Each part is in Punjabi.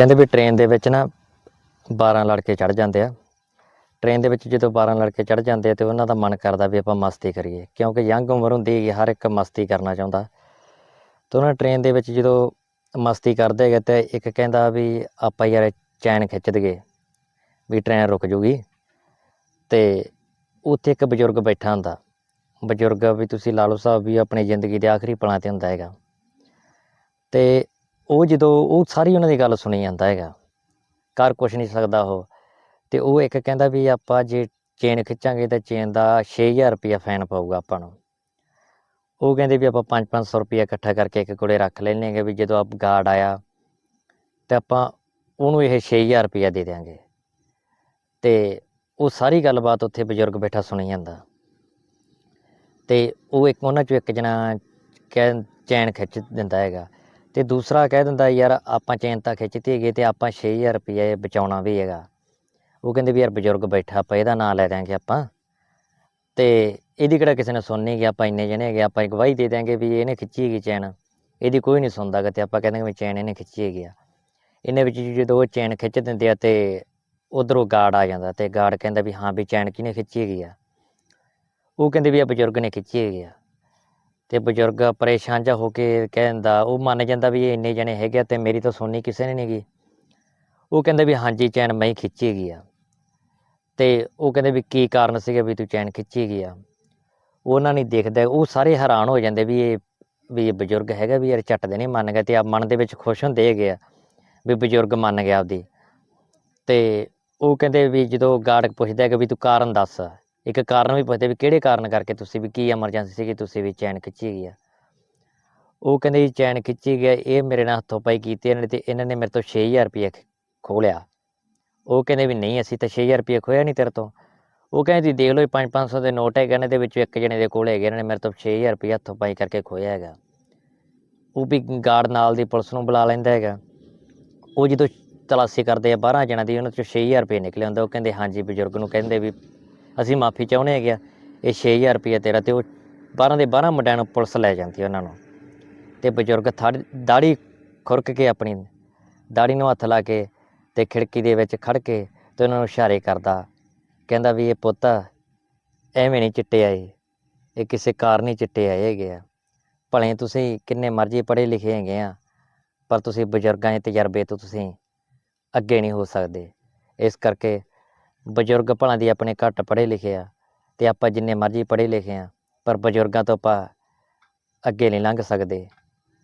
ਕਹਿੰਦੇ ਵੀ ਟ੍ਰੇਨ ਦੇ ਵਿੱਚ ਨਾ 12 ਲੜਕੇ ਚੜ ਜਾਂਦੇ ਆ। ਟ੍ਰੇਨ ਦੇ ਵਿੱਚ ਜਦੋਂ 12 ਲੜਕੇ ਚੜ ਜਾਂਦੇ ਆ ਤੇ ਉਹਨਾਂ ਦਾ ਮਨ ਕਰਦਾ ਵੀ ਆਪਾਂ ਮਸਤੀ ਕਰੀਏ, ਕਿਉਂਕਿ ਯੰਗ ਉਮਰ ਹੁੰਦੀ ਹੈ ਹਰ ਇੱਕ ਮਸਤੀ ਕਰਨਾ ਚਾਹੁੰਦਾ। ਤੇ ਉਹਨਾਂ ਟ੍ਰੇਨ ਦੇ ਵਿੱਚ ਜਦੋਂ ਮਸਤੀ ਕਰਦੇ ਹੈਗੇ ਤੇ ਇੱਕ ਕਹਿੰਦਾ ਵੀ ਆਪਾਂ ਯਾਰ ਚੈਨ ਖਿੱਚ ਦਈਏ ਵੀ ਟ੍ਰੇਨ ਰੁਕ ਜੂਗੀ। ਤੇ ਉੱਥੇ ਇੱਕ ਬਜ਼ੁਰਗ ਬੈਠਾ ਹੁੰਦਾ। ਬਜ਼ੁਰਗ ਵੀ ਤੁਸੀਂ ਲਾ ਲਓ ਸਾਹਿਬ ਵੀ ਆਪਣੀ ਜ਼ਿੰਦਗੀ ਦੇ ਆਖਰੀ ਪਲਾਂ ਤੇ ਹੁੰਦਾ ਹੈਗਾ। ਤੇ ਉਹ ਜਦੋਂ ਉਹ ਸਾਰੀ ਉਹਨਾਂ ਦੀ ਗੱਲ ਸੁਣੀ ਜਾਂਦਾ ਹੈਗਾ ਕਰ ਕੁਛ ਨਹੀਂ ਸਕਦਾ ਉਹ, ਤੇ ਉਹ ਇੱਕ ਕਹਿੰਦਾ ਵੀ ਆਪਾਂ ਜੇ ਚੇਨ ਖਿੱਚਾਂਗੇ ਤਾਂ ਚੇਨ ਦਾ 6000 ਰੁਪਇਆ ਫਾਈਨ ਪਊਗਾ ਆਪਾਂ ਨੂੰ। ਉਹ ਕਹਿੰਦੇ ਵੀ ਆਪਾਂ 5-500 ਰੁਪਇਆ ਇਕੱਠਾ ਕਰਕੇ ਇੱਕ ਕੋਲੇ ਰੱਖ ਲੈਣਗੇ ਵੀ ਜਦੋਂ ਆਪ ਗਾਰਡ ਆਇਆ, ਤੇ ਆਪਾਂ ਉਹਨੂੰ ਇਹ 6000 ਰੁਪਇਆ ਦੇ ਦਿਆਂਗੇ। ਤੇ ਉਹ ਸਾਰੀ ਗੱਲਬਾਤ ਉੱਥੇ ਬਜ਼ੁਰਗ ਬੈਠਾ ਸੁਣੀ ਜਾਂਦਾ। ਤੇ ਉਹ ਇੱਕ ਉਹਨਾਂ ਚੋਂ ਇੱਕ ਜਣਾ ਕਹਿ ਚੈਨ ਖਿੱਚ ਦਿੰਦਾ ਹੈਗਾ ਤੇ ਦੂਸਰਾ ਕਹਿ ਦਿੰਦਾ, ਯਾਰ ਆਪਾਂ ਚੈਨ ਤਾਂ ਖਿੱਚਤੀ ਹੈਗੀ ਤੇ ਆਪਾਂ 6000 ਰੁਪਏ ਬਚਾਉਣਾ ਵੀ ਹੈਗਾ। ਉਹ ਕਹਿੰਦੇ ਵੀ ਯਾਰ ਬਜ਼ੁਰਗ ਬੈਠਾ, ਆਪਾਂ ਇਹਦਾ ਨਾਂ ਲੈ ਦਿਆਂਗੇ ਆਪਾਂ। ਤੇ ਇਹਦੀ ਕਿਹੜਾ ਕਿਸੇ ਨੇ ਸੁਣਨੀ ਕਿ ਆਪਾਂ ਇੰਨੇ ਜਣੇ ਹੈਗੇ, ਆਪਾਂ ਗਵਾਹੀ ਦੇ ਦਿਆਂਗੇ ਵੀ ਇਹਨੇ ਖਿੱਚੀ ਹੈਗੀ ਚੈਨ। ਇਹਦੀ ਕੋਈ ਨਹੀਂ ਸੁਣਦਾ ਗਾ ਤੇ ਆਪਾਂ ਕਹਿੰਦੇ ਵੀ ਚੈਨ ਇਹਨੇ ਖਿੱਚੀ ਹੈਗੀ ਆ। ਇਹਨੇ ਵਿੱਚ ਜਦੋਂ ਉਹ ਚੈਨ ਖਿੱਚ ਦਿੰਦੇ ਆ ਤੇ ਉਧਰੋਂ ਗਾਰਡ ਆ ਜਾਂਦਾ ਤੇ ਗਾਰਡ ਕਹਿੰਦਾ ਵੀ ਹਾਂ ਵੀ ਚੈਨ ਕਿਹਨੇ ਖਿੱਚੀ ਹੈਗੀ ਆ। ਉਹ ਕਹਿੰਦੇ ਵੀ ਆ ਬਜ਼ੁਰਗ ਨੇ ਖਿੱਚੀ ਹੈਗੀ ਆ। ਤੇ ਬਜ਼ੁਰਗ ਪਰੇਸ਼ਾਨ ਜਿਹਾ ਹੋ ਕੇ ਕਹਿੰਦਾ ਉਹ ਮੰਨ ਜਾਂਦਾ ਵੀ ਇਹ ਇੰਨੇ ਜਣੇ ਹੈਗੇ ਆ ਤੇ ਮੇਰੀ ਤਾਂ ਸੁਣਨੀ ਕਿਸੇ ਨੇ ਨਹੀਂ ਗੀ। ਉਹ ਕਹਿੰਦਾ ਵੀ ਹਾਂਜੀ, ਚੈਨ ਮੈਂ ਹੀ ਖਿੱਚੀ ਗਈ ਆ। ਤੇ ਉਹ ਕਹਿੰਦੇ ਵੀ ਕੀ ਕਾਰਨ ਸੀਗਾ ਵੀ ਤੂੰ ਚੈਨ ਖਿੱਚੀ ਗਈ ਆ? ਉਹਨਾਂ ਨਹੀਂ ਦੇਖਦਾ, ਉਹ ਸਾਰੇ ਹੈਰਾਨ ਹੋ ਜਾਂਦੇ ਵੀ ਇਹ ਵੀ ਇਹ ਬਜ਼ੁਰਗ ਹੈਗਾ ਵੀ ਯਾਰ ਝੱਟ ਦੇ ਨਹੀਂ ਮੰਨ ਗਿਆ ਤੇ ਆ ਮਨ ਦੇ ਵਿੱਚ ਖੁਸ਼ ਹੁੰਦੇ ਹੈਗੇ ਆ ਵੀ ਬਜ਼ੁਰਗ ਮੰਨ ਗਿਆ ਆਪਦੀ। ਤੇ ਉਹ ਕਹਿੰਦੇ ਵੀ ਜਦੋਂ ਗਾਰਡ ਪੁੱਛਦਾ ਹੈ ਕਿ ਵੀ ਤੂੰ ਕਾਰਨ ਦੱਸ। ਇੱਕ ਕਾਰਨ ਵੀ ਪੁੱਛਦੇ ਵੀ ਕਿਹੜੇ ਕਾਰਨ ਕਰਕੇ ਤੁਸੀਂ ਵੀ ਕੀ ਐਮਰਜੈਂਸੀ ਸੀਗੀ, ਤੁਸੀਂ ਵੀ ਚੈਨ ਖਿੱਚੀ ਗਈ ਆ। ਉਹ ਕਹਿੰਦੇ ਜੀ ਚੈਨ ਖਿੱਚੀ ਗਿਆ ਇਹ ਮੇਰੇ ਨਾਲ ਹੱਥੋਂ ਪਾਈ ਕੀਤੀ ਇਹਨਾਂ ਨੇ ਤੇ ਇਹਨਾਂ ਨੇ ਮੇਰੇ ਤੋਂ 6000 ਰੁਪਏ ਖੋਹ ਲਿਆ। ਉਹ ਕਹਿੰਦੇ ਵੀ ਨਹੀਂ, ਅਸੀਂ ਤਾਂ 6000 ਰੁਪਏ ਖੋਇਆ ਨਹੀਂ ਤੇਰੇ ਤੋਂ। ਉਹ ਕਹਿੰਦੇ ਤੁਸੀਂ ਦੇਖ ਲਓ 5-500 ਦੇ ਨੋਟ ਹੈਗੇ ਨੇ ਦੇ ਵਿੱਚ ਇੱਕ ਜਣੇ ਦੇ ਕੋਲ ਹੈਗੇ ਇਹਨਾਂ ਨੇ ਮੇਰੇ ਤੋਂ 6000 ਰੁਪਏ ਹੱਥੋਂ ਪਾਈ ਕਰਕੇ ਖੋਇਆ ਹੈਗਾ। ਉਹ ਵੀ ਗਾਰਡ ਨਾਲ ਦੀ ਪੁਲਿਸ ਨੂੰ ਬੁਲਾ ਲੈਂਦਾ ਹੈਗਾ। ਉਹ ਜਦੋਂ ਤਲਾਸ਼ੀ ਕਰਦੇ ਆ 12 ਜਣਾਂ ਦੀ, ਉਹਨਾਂ ਚੋਂ 6000 ਰੁਪਏ ਨਿਕਲੇ ਹੁੰਦਾ ਉਹ ਕਹਿੰਦੇ, ਹਾਂਜੀ ਬਜ਼ੁਰਗ ਨੂੰ ਕਹਿੰਦੇ ਵੀ ਅਸੀਂ ਮਾਫੀ ਚਾਹੁੰਦੇ ਹੈਗੇ ਆ। ਇਹ 6000 ਰੁਪਏ ਤੇਰਾ ਤੇ ਉਹ 12 ਦੇ 12 ਮੁੰਡਿਆਂ ਨੂੰ ਪੁਲਿਸ ਲੈ ਜਾਂਦੀ ਉਹਨਾਂ ਨੂੰ। ਤੇ ਬਜ਼ੁਰਗ ਥੜ- ਦਾੜੀ ਖੁਰਕ ਕੇ ਆਪਣੀ ਦਾੜੀ ਨੂੰ ਹੱਥ ਲਾ ਕੇ ਤੇ ਖਿੜਕੀ ਦੇ ਵਿੱਚ ਖੜ ਕੇ ਤੇ ਉਹਨਾਂ ਨੂੰ ਇਸ਼ਾਰੇ ਕਰਦਾ, ਕਹਿੰਦਾ ਵੀ ਇਹ ਪੁੱਤ ਐਵੇਂ ਨਹੀਂ ਚਿੱਟੇ ਆਏ, ਇਹ ਕਿਸੇ ਕਾਰਨ ਹੀ ਚਿੱਟੇ ਆਏ ਹੈਗੇ ਆ। ਭਲੇ ਤੁਸੀਂ ਕਿੰਨੇ ਮਰਜ਼ੀ ਪੜ੍ਹੇ ਲਿਖੇ ਹੈਗੇ ਆ, ਪਰ ਤੁਸੀਂ ਬਜ਼ੁਰਗਾਂ ਦੇ ਤਜਰਬੇ ਤੋਂ ਤੁਸੀਂ ਅੱਗੇ ਨਹੀਂ ਹੋ ਸਕਦੇ। ਇਸ ਕਰਕੇ ਬਜ਼ੁਰਗ ਭਲਾਂ ਦੀ ਆਪਣੇ ਘੱਟ ਪੜ੍ਹੇ ਲਿਖੇ ਆ ਤੇ ਆਪਾਂ ਜਿੰਨੇ ਮਰਜ਼ੀ ਪੜ੍ਹੇ ਲਿਖੇ ਆ, ਪਰ ਬਜ਼ੁਰਗਾਂ ਤੋਂ ਆਪਾਂ ਅੱਗੇ ਨਹੀਂ ਲੰਘ ਸਕਦੇ।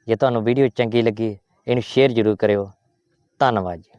ਜੇ ਤੁਹਾਨੂੰ ਵੀਡੀਓ ਚੰਗੀ ਲੱਗੀ, ਇਹਨੂੰ ਸ਼ੇਅਰ ਜ਼ਰੂਰ ਕਰਿਓ। ਧੰਨਵਾਦ ਜੀ।